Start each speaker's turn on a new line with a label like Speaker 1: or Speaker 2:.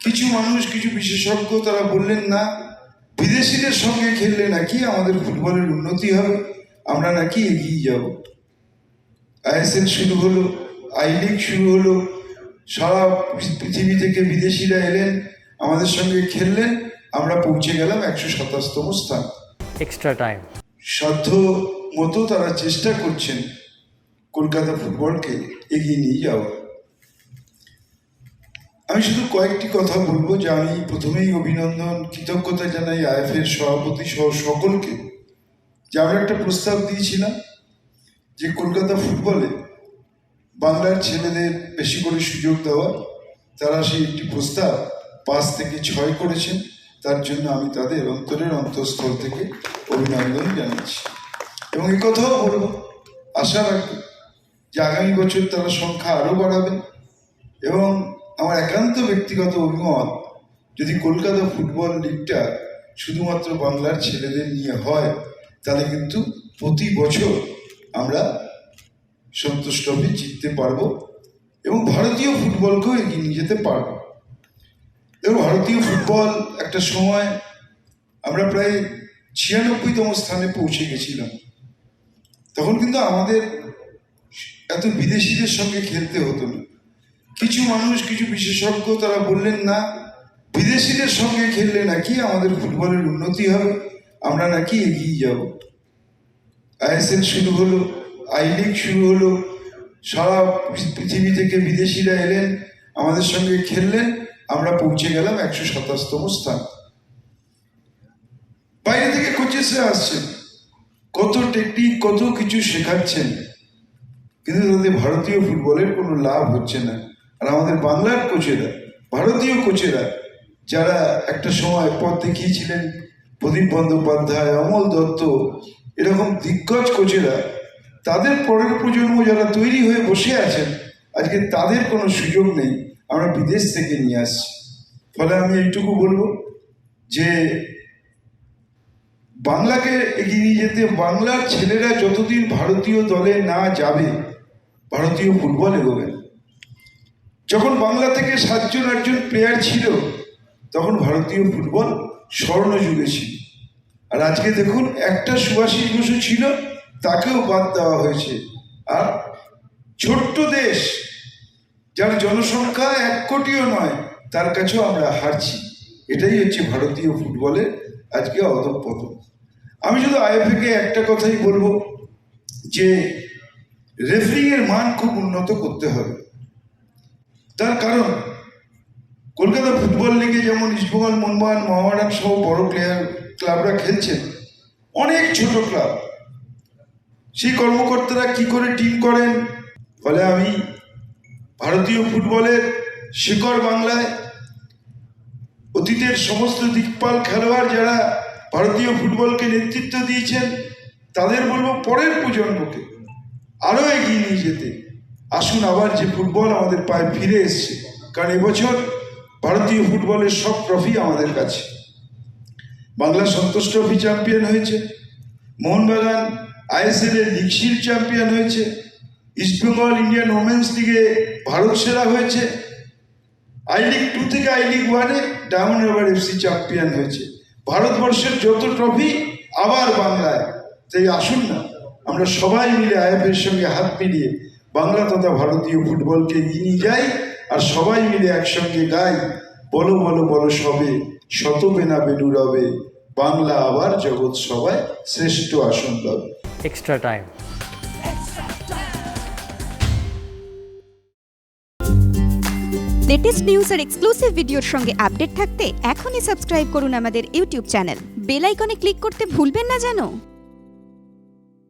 Speaker 1: কিছু মানুষ কিছু বিশেষজ্ঞ তারা বললেন না বিদেশিদের সঙ্গে খেললে নাকি আমাদের ফুটবলের উন্নতি হবে? আমরা নাকি এগিয়ে যাব? আইএসএল শুরু হলো আই লিগ শুরু হলো সারা পৃথিবী থেকে বিদেশিরা এলেন আমাদের সঙ্গে খেললেন আমরা পৌঁছে গেলাম একশো সাতাশতম স্থান।
Speaker 2: Extra time.
Speaker 1: সাধ্য মতো তারা চেষ্টা করছেন কলকাতা ফুটবলকে এগিয়ে নিয়ে যাওয়া আমি শুধু কয়েকটি কথা বলব যে আমি প্রথমেই অভিনন্দন, কৃতজ্ঞতা জানাই আইএফের সভাপতি সহ সকলকে। যে আমরা একটা প্রস্তাব দিয়েছিলাম যে কলকাতা ফুটবলে বাংলার ছেলেদের বেশি করে সুযোগ দেওয়া তারা সেই একটি প্রস্তাব পাঁচ থেকে ছয় করেছেন। তার জন্য আমি তাদের অন্তরের অন্তঃস্থল থেকে অভিনন্দন জানাচ্ছি। এবং এই কথাও বলব, আশা রাখব যে আগামী বছর তারা সংখ্যা আরও বাড়াবে এবং আমার একান্ত ব্যক্তিগত অভিমত, যদি কলকাতা ফুটবল লিগটা শুধুমাত্র বাংলার ছেলেদের নিয়ে হয়, তাহলে কিন্তু প্রতি বছর আমরা সন্তোষ ট্রফি জিততে পারব এবং ভারতীয় ফুটবলকেও এগিয়ে নিয়ে যেতে পারব। এবং ভারতীয় ফুটবল একটা সময় আমরা প্রায় ছিয়ানব্বইতম স্থানে পৌঁছে গেছিলাম। তখন কিন্তু আমাদের এত বিদেশিদের সঙ্গে খেলতে হতো না। কিছু মানুষ, কিছু বিশেষজ্ঞ তারা বললেন, না, বিদেশিদের সঙ্গে খেললে নাকি আমাদের ফুটবলের উন্নতি হবে? আমরা নাকি এগিয়ে যাব। আইএসএল শুরু হলো, আই লিগ শুরু হলো, সারা পৃথিবী থেকে বিদেশিরা এলেন, আমাদের সঙ্গে খেললেন, আমরা পৌঁছে গেলাম একশো সাতাশতম স্থান। বাইরে থেকে কোচেসরা আসছেন, কত টেকনিক কত কিছু শেখাচ্ছেন, কিন্তু তাদের ভারতীয় ফুটবলের কোনো লাভ হচ্ছে না। আর আমাদের বাংলার কোচেরা, ভারতীয় কোচেরা, যারা একটা সময় পথ দেখিয়েছিলেন, প্রদীপ বন্দ্যোপাধ্যায়, অমল দত্ত, এরকম দিগ্গজ কোচেরা, তাদের পরের প্রজন্ম যারা তৈরি হয়ে বসে আছেন, আজকে তাদের কোনো সুযোগ নেই, আমরা বিদেশ থেকে নিয়ে আসছি ফলে আমি এইটুকু বলব যে, বাংলাকে এগিয়ে নিয়ে যেতে বাংলার ছেলেরা যতদিন ভারতীয় দলে না যাবে, ভারতীয় ফুটবল এগোবে। যখন বাংলা থেকে সাতজন, আটজন প্লেয়ার ছিল, তখন ভারতীয় ফুটবল স্বর্ণযুগে ছিল। আর আজকে দেখুন, একটা সুভাষিস বসু ছিল, তাকেও বাদ দেওয়া হয়েছে। আর ছোট্ট দেশ, যার জনসংখ্যা এক কোটিও নয়, তার কাছেও আমরা হারছি। এটাই হচ্ছে ভারতীয় ফুটবলের আজকে অধঃপতন। আমি শুধু আইএফএকে একটা কথাই বলব, যে রেফারিং এর মান খুব উন্নত করতে হবে। তার কারণ, কলকাতা ফুটবল লিগে যেমন ইস্টবেঙ্গল মোহনবাগান মোহামেডান সহ বড় প্লেয়ার ক্লাবরা খেলছেন অনেক ছোট ক্লাব সেই কর্মকর্তারা কি করে টিম করেন? ফলে আমি ভারতীয় ফুটবলের শিকড় বাংলায় অতীতের সমস্ত দিকপাল খেলোয়াড় যারা ভারতীয় ফুটবলকে নেতৃত্ব দিয়েছেন, তাদের বলব পরের প্রজন্মকে আরও এগিয়ে নিয়ে যেতে। আসুন আবার যে ফুটবল আমাদের পায়ে ফিরে এসছে। কারণ এবছর ভারতীয় ফুটবলের সব ট্রফি আমাদের কাছে। বাংলা সন্তোষ ট্রফি চ্যাম্পিয়ন হয়েছে। মোহনবাগান আইএসএল এর লিগশির চ্যাম্পিয়ন হয়েছে। ইস্টবেঙ্গল ইন্ডিয়ান ওমেন্স লিগে ভারত সেরা হয়েছে। আই লিগ টু থেকে আই লিগ ওয়ানে ডায়মন্ড হারবার এফসি চ্যাম্পিয়ন হয়েছে। ভারতবর্ষের যত ট্রফি আবার বাংলায়। তাই আসুন না, আমরা সবাই মিলে আইএফের সঙ্গে হাত মিলিয়ে বাংলা তথা ভারতীয় ফুটবলকে এগিয়ে নিয়ে যাই আর সবাই মিলে একসঙ্গে গাই। বলো বলো বলো সবে শত বেনা বেনু রবে। বাংলা আবার জগৎ সবাই শ্রেষ্ঠ আসন লবে।
Speaker 2: Extra time.
Speaker 3: লেটেস্ট নিউজ আর এক্সক্লুসিভ ভিডিওর সঙ্গে আপডেট থাকতে এখনই সাবস্ক্রাইব করুন আমাদের ইউটিউব চ্যানেল বেল আইকনে ক্লিক করতে ভুলবেন না জানো?